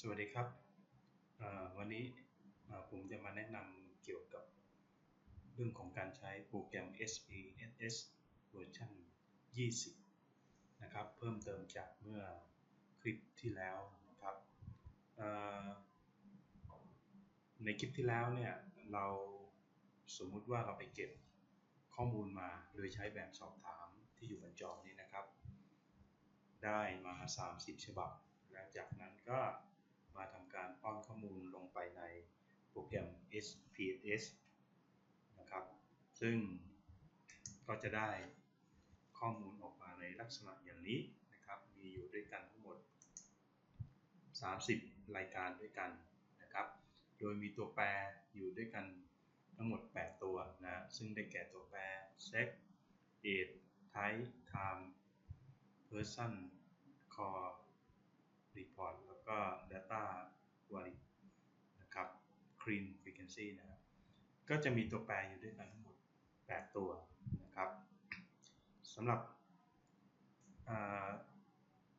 สวัสดีครับวันนี้ผมจะมาแนะนำเกี่ยวกับเรื่องของการใช้โปรแกรม SPSS เวอร์ชัน20 นะครับ เพิ่มเติมจากเมื่อคลิปที่แล้วนะครับในคลิปที่แล้วเนี่ย เราสมมุติว่าเราไปเก็บข้อมูลมาโดยใช้แบบสอบถามที่อยู่บนจอนี้นะครับ ได้มา 30 ฉบับ และจากนั้นก็ มาทำการป้อนข้อมูลลงไปในโปรแกรม SPSS นะครับ ซึ่งก็จะได้ข้อมูลออกมาในลักษณะอย่างนี้นะครับ มีอยู่ด้วยกันทั้งหมด 30 รายการด้วยกันนะครับ โดยมีตัวแปรอยู่ด้วยกันทั้งหมด 8 ตัวนะ ซึ่งได้แก่ตัวแปร sex age type time person core report แล้ว ก็ data valid นะครับ clean frequency นะครับ ก็จะมีตัวแปรอยู่ด้วยกันทั้งหมด 8 ตัวนะครับสำหรับ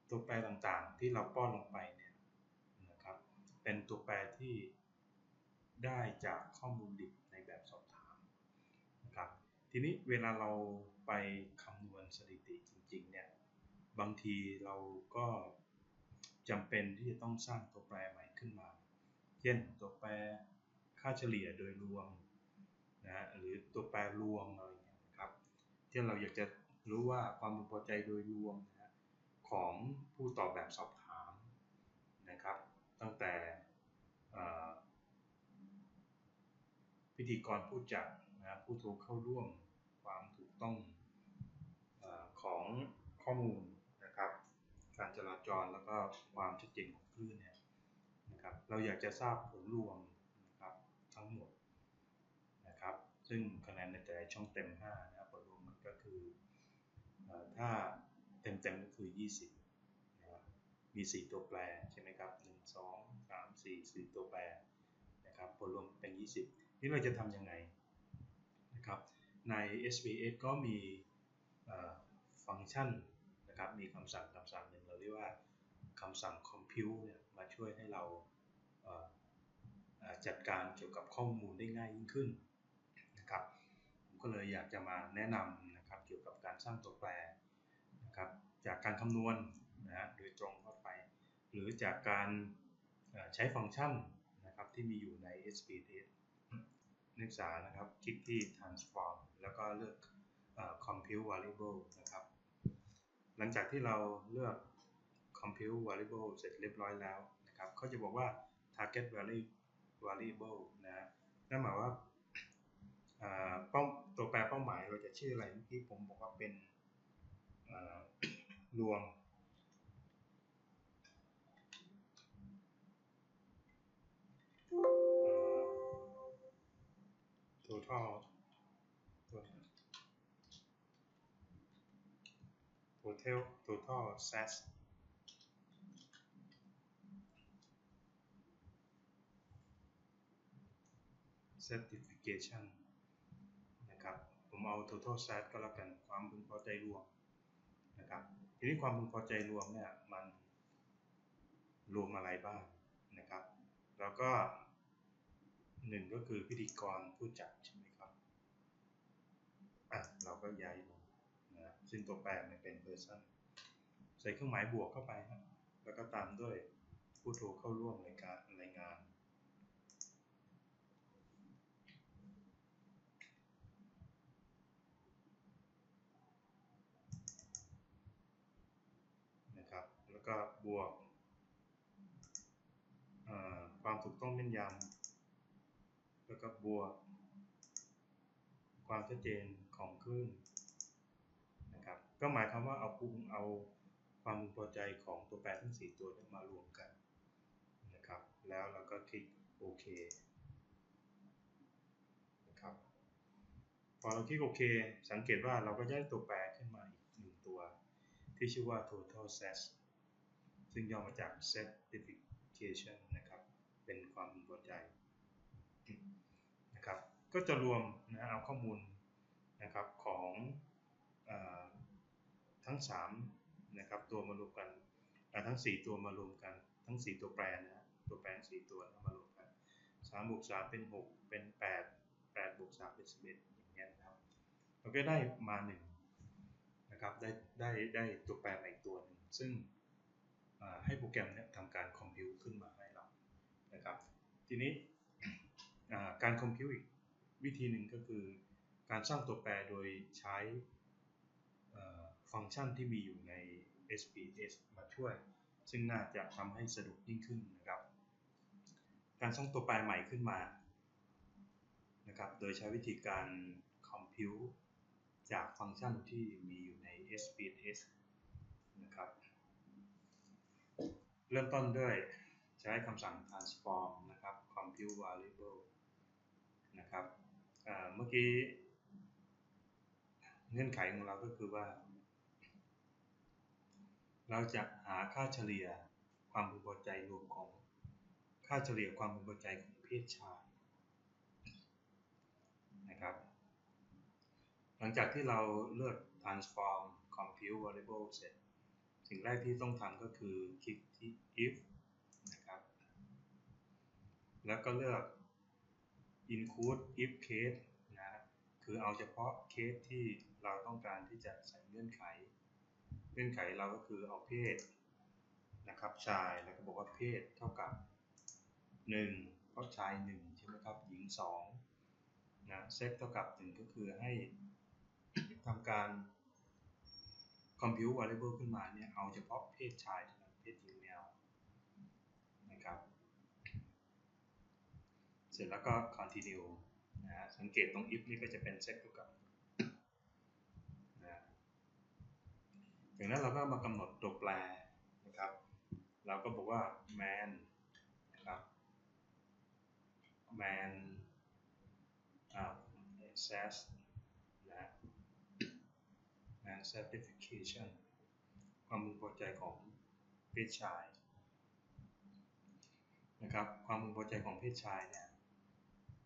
ตัวแปรต่างๆที่เราป้อนลงไปเนี่ยนะครับ เป็นตัวแปรที่ได้จากข้อมูลดิบในแบบสอบถามนะครับ ทีนี้เวลาเราไปคำนวณสถิติจริงๆเนี่ย บางทีเราก็ จำเป็นที่จะต้องสร้างตัวแปรใหม่ขึ้นมา เช่นตัวแปรค่าเฉลี่ยโดยรวมนะหรือตัวแปรรวมอะไรอย่างนี้ครับที่เราอยากจะรู้ว่าความพึงพอใจโดยรวมนะของผู้ตอบแบบสอบถามนะครับ ตั้งแต่พิธีกรผู้จัดนะผู้ถูกเข้าร่วมความถูกต้องอของข้อมูล การจราจรแล้วก็ความชัดเจนของคลื่นเนี่ยนะครับเราอยากจะทราบผลรวมนะครับทั้งหมดนะครับซึ่งคะแนนในแต่ละช่องเต็ม5นะครับผลรวมมันก็คือถ้าเต็มเต็มก็คือ 20นะครับมี 4 ตัวแปรใช่ไหมครับ 1 2 3 4 4 ตัวแปรนะครับผลรวมเป็น 20 นี่เราจะทำยังไงนะครับใน SPSS ก็มีฟังก์ชัน ครับมีคำสั่งคำสั่งหนึ่งเราเรียกว่าคำสั่ง compute เนี่ยมาช่วยให้เราจัดการเกี่ยวกับข้อมูลได้ง่ายยิ่งขึ้นนะครับผมก็เลยอยากจะมาแนะนำนะครับเกี่ยวกับการสร้างตัวแปรนะครับจากการคำนวณนะฮะโดยตรงเข้าไป หรือจากการใช้ฟังก์ชันนะครับที่มีอยู่ใน SPSS นักศึกษานะครับคลิกที่ transform แล้วก็เลือก compute variable นะครับ หลังจากที่เราเลือก compute variable เสร็จเรียบร้อยแล้วนะครับเขาจะบอกว่า target variable นะนั่นหมายว่าป้าตัวแปรเป้าหมายเราจะชื่ออะไรเมื่อกี้ผมบอกว่าเป็นรวม total total total SAS certification นะครับ ผมเอา total SAS ก็แล้วกันความพึงพอใจรวมนะครับ ทีนี้ความพึงพอใจรวมเนี่ยมันรวมอะไรบ้างนะครับ แล้วก็หนึ่งก็คือพิธีกรผู้จัดใช่ไหมครับ อะเราก็ย้ายลง ซึ่งตัวแปรมันเป็น person ใส่เครื่องหมายบวกเข้าไปครับแล้วก็ตามด้วยผู้ถูกเข้าร่วมในการรายงาน นะครับ แล้วก็บวกความถูกต้องแม่นยำแล้วก็บวก ความชัดเจนของคลื่น ก็หมายความว่าเอาภูมิเอาความพอใจของตัวแปรทั้ง 4 ตัวนี้มารวมกันนะครับ แล้วเราก็คลิกโอเคนะครับ พอเราคลิกโอเค สังเกตว่าเราก็ได้ตัวแปรขึ้นมาอีกหนึ่งตัว ที่ชื่อว่า total set ซึ่งย่อมาจาก certification นะครับ เป็นความพึงพอใจนะครับ ก็จะรวมนะเอาข้อมูลนะครับของ ทั้ง3นะครับตัวมารวมกันอ่ทั้งสี่ตัวมารวมกัน ทั้งสี่ตัวแปรนะตัวแปรสี่ตัวมารวมกันสามบวกสามเป็นหกเป็นแปดแปดบวกสามเป็นสิบเอ็ดอย่างเงี้ยนะครับเราก็ได้มาหนึ่งนะครับได้ได้ได้ตัวแปรมาอีกตัวหนึ่งซึ่งให้โปรแกรมเนี่ยทำการคอมพิวขึ้นมาให้เรานะครับทีนี้การคอมพิวอีกวิธีหนึ่งก็คือการสร้างตัวแปรโดยใช้ ฟังก์ชันที่มีอยู่ใน SPS มาช่วย ซึ่งน่าจะทำให้สะดวกยิ่งขึ้นนะครับ การสร้างตัวแปรใหม่ขึ้นมานะครับ โดยใช้วิธีการคอมพิวจากฟังก์ชันที่มีอยู่ใน SPS นะครับ เริ่มต้นด้วยใช้คำสั่ง transform นะครับ compute variable นะครับเอ่อเมื่อกี้เงื่อนไขของเราก็คือว่า เราจะหาค่าเฉลี่ยความพึงพอใจรวมของค่าเฉลี่ยความพึงพอใจของเพศชายนะครับ หลังจากที่เราเลือก transform compute variable เสร็จ สิ่งแรกที่ต้องทำก็คือคลิกที่ if นะครับ แล้วก็เลือก include if case นะ คือเอาเฉพาะเคสที่เราต้องการที่จะใส่เงื่อนไข เงื่อนไขเราก็คือเอาเพศนะครับชายแล้วก็บอกว่าเพศเท่ากับ 1 เพราะชาย 1 ใช่ไหมครับ หญิง2นะเซตเท่ากับ 1 ก็คือให้ทำการ compute variable ขึ้นมาเนี่ยเอาเฉพาะเพศชายเท่านั้นเพศหญิงไม่เอานะครับ เสร็จแล้วก็ continue นะฮะสังเกตตรง if นี่ก็จะเป็น set เท่ากับนะ จากนั้นเราก็มากำหนดตัวแปรนะครับ เราก็บอกว่า man นะครับ man อ่า access นะ man certification ความพึงพอใจของเพศชายนะครับ ความพึงพอใจของเพศชายเนี่ย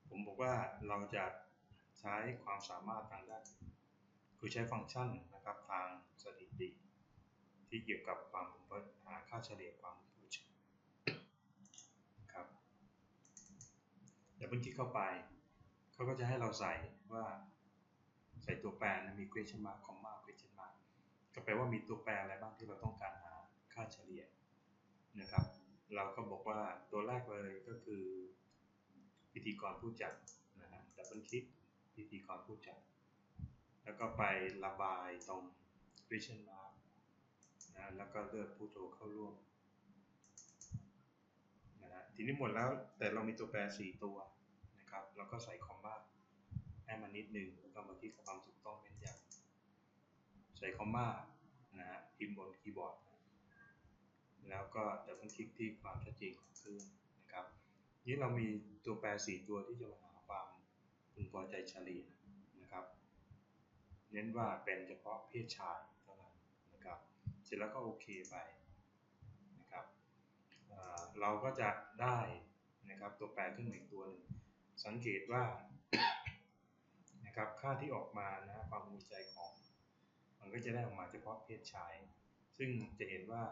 ผมบอกว่าเราจะใช้ความสามารถทางด้านคือใช้ฟังก์ชันนะครับทางสถิติ ที่เกี่ยวกับความพึงพอหาค่าเฉลี่ยความพึงพอใจนะครับเดี๋ยวเพิ่งคลิกเข้าไป เขาก็จะให้เราใส่ว่าใส่ตัวแปรนะมี question mark comma question mark ก็แปลว่ามีตัวแปรอะไรบ้างที่เราต้องการหาค่าเฉลี่ยนะครับ เราก็บอกว่าตัวแรกเลยก็คือพิธีกรผู้จัดนะฮะดับเบิลคลิกพิธีกรผู้จัด แล้วก็ไประบายตรง question mark นะแล้วก็เลือกผู้โทรเข้าร่วมนะฮะทีนี้หมดแล้วแต่เรามีตัวแปร 4 ตัวนะครับเราก็ใส่คอมมาให้มันนิดหนึ่งแล้วก็มาที่ความถูกต้องเป็นอย่างใส่คอมมานะฮะพิมพ์บนคีย์บอร์ด แล้วก็ดับเบิลคลิกที่ความชัดเจนของเครื่องนะครับนี้เรามีตัวแปร 4 ตัวที่จะมาหาความพึงพอใจเฉลี่ยนะครับ เน้นว่าเป็นเฉพาะเพศชายเท่านั้นนะครับ ร็จแล้วก็โอเคไปนะครับเราก็จะได้นะครับตัวแปรขึ้นมาอีกตัวหนึ่งสังเกตว่านะครับค่าที่ออกมานะความพึงพอใจของ มันก็จะได้ออกมาเฉพาะเพศชาย ซึ่งจะเห็นว่า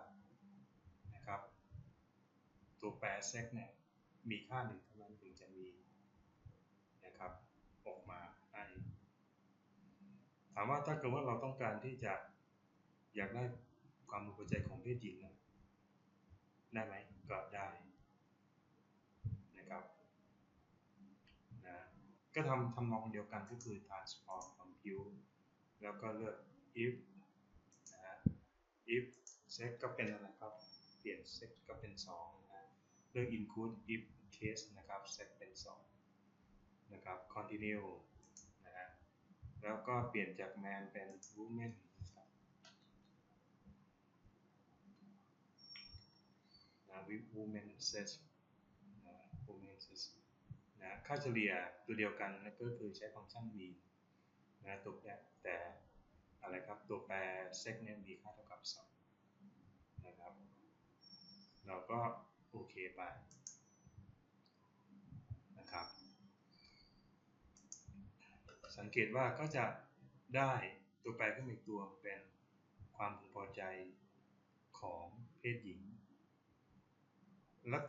นะครับตัวแปรเซ็กเนี่ยมีค่าหนึ่งเท่านั้นถึงจะมีนะครับออกมาให้ถามว่าถ้าเกิดว่าเราต้องการที่จะอยากได้ ความพึงพอใจของเพศหญิงนะได้ไหมก็ได้นะครับนะก็ทำทำนองเดียวกันก็คือ transform compute แล้วก็เลือก if นะฮะ if set ก็เป็นอะไรครับ เปลี่ยน set ก็เป็น2นะฮะเลือก include if case นะครับ set เป็น2นะครับ continue นะฮะแล้วก็เปลี่ยนจาก man เป็น woman นะครับนะ with woman says นะ woman says นะค่าเฉลี่ยตัวเดียวกันนะก็คือใช้ฟังก์ชัน mean นะตัวแปรแต่อะไรครับตัวแปร set เนี่ยมีค่าเท่ากับ2นะครับ เราก็โอเคไปนะครับ สังเกตว่าก็จะได้ตัวแปรขึ้นมาอีกตัวเป็นความพึงพอใจของเพศหญิง แล้ว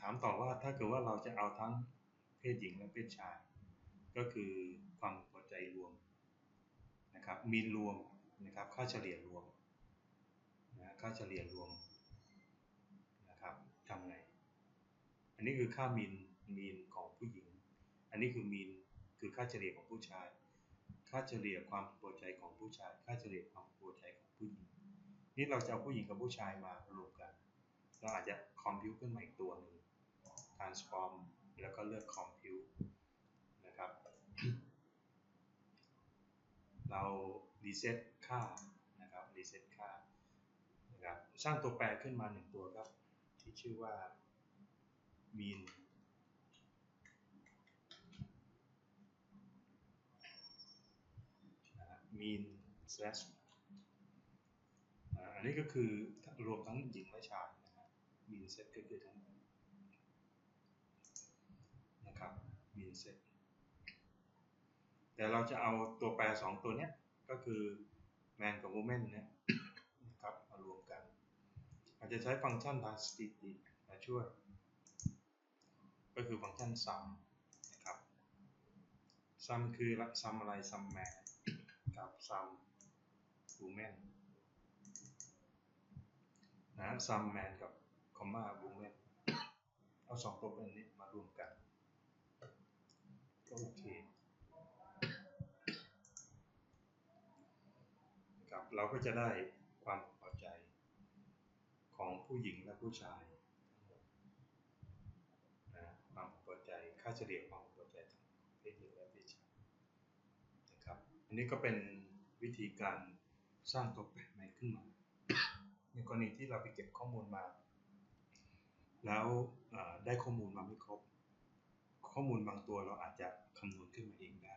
ถามต่อว่าถ้าเกิดว่าเราจะเอาทั้งเพศหญิงและเพศชาย ก็คือความพอใจรวมนะครับมีนรวมนะครับค่าเฉลี่ยรวมนะค่าเฉลี่ยรวมนะครับทำไง อันนี้คือค่ามีนมีนของผู้หญิง อันนี้คือมีนคือค่าเฉลี่ยของผู้ชาย ค่าเฉลี่ยความพอใจของผู้ชาย ค่าเฉลี่ยความพอใจของผู้หญิง นี่เราจะเอาผู้หญิงกับผู้ชายมารวมกัน เราอาจจะคอมพิวขึ้นมาอีกตัวหนึ่ง transform แล้วก็เลือก compute นะครับ เรา reset ค่านะครับ reset ค่านะครับสร้างตัวแปรขึ้นมาหนึ่งตัวครับ ที่ชื่อว่า mean นะฮะ mean slash อันนี้ก็คือรวมทั้งหญิงและชาย นะฮะ mean set ก็คือทั้งหมดนะครับ mean set แต่เราจะเอาตัวแปรสองตัวเนี้ยก็คือ man กับ woman เนี่ยนะครับมารวมกันอาจจะใช้ฟังก์ชันทางสถิติมาช่วย ก็คือฟังก์ชัน sum นะครับ sum คือ sum อะไร sum man กับ sum woman นะ sum man กับ comma woman เอาสองตัวเป็นนี้มารวมกันก็โอเคครับเราก็จะได้ความพอใจของผู้หญิงและผู้ชายนะความพอใจค่าเฉลี่ยความพอใจทั้งเพศหญิงและเพศชายนะครับอันนี้ก็เป็นวิธีการสร้างตัวแปรใหม่ขึ้นมาในกรณีที่เราไปเก็บข้อมูลมา แล้วได้ข้อมูลมาไม่ครบ ข้อมูลบางตัวเราอาจจะคำนวณขึ้นมาเองได้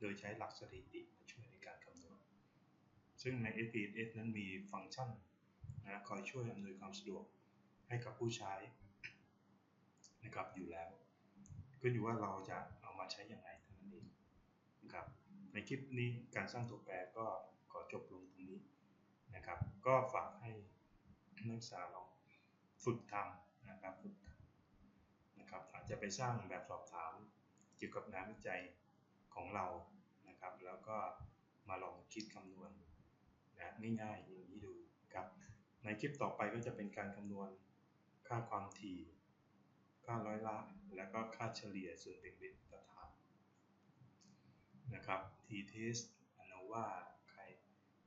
โดยใช้หลักสถิติมาช่วยในการคำนวณ ซึ่งใน SPSS นั้นมีฟังก์ชันนะคอยช่วยอำนวยความสะดวกให้กับผู้ใช้นะครับอยู่แล้วก็อยู่ว่าเราจะเอามาใช้อย่างไรเท่านั้นเองนะครับในคลิปนี้การสร้างตัวแปรก็ขอจบลงตรงนี้นะครับ ก็ฝากให้นักศึกษาลอง ฝึกทำนะครับฝึกทำนะครับอาจจะไปสร้างแบบสอบถามเกี่ยวกับงานวิจัยของเรานะครับ แล้วก็มาลองคิดคำนวณนะง่ายๆอย่างนี้ดูครับในคลิปต่อไปก็จะเป็นการคำนวณค่าความถี่ค่าร้อยละ แล้วก็ค่าเฉลี่ยส่วนแบ่งเป็นตฐานนะครับ t test ANOVA ใคร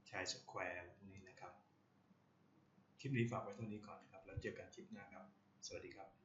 ชายสแควร์พวกนี้นะครับ คลิปนี้ฝากไว้เท่านี้ก่อน แล้วเจอกันคลิปหน้าครับ สวัสดีครับ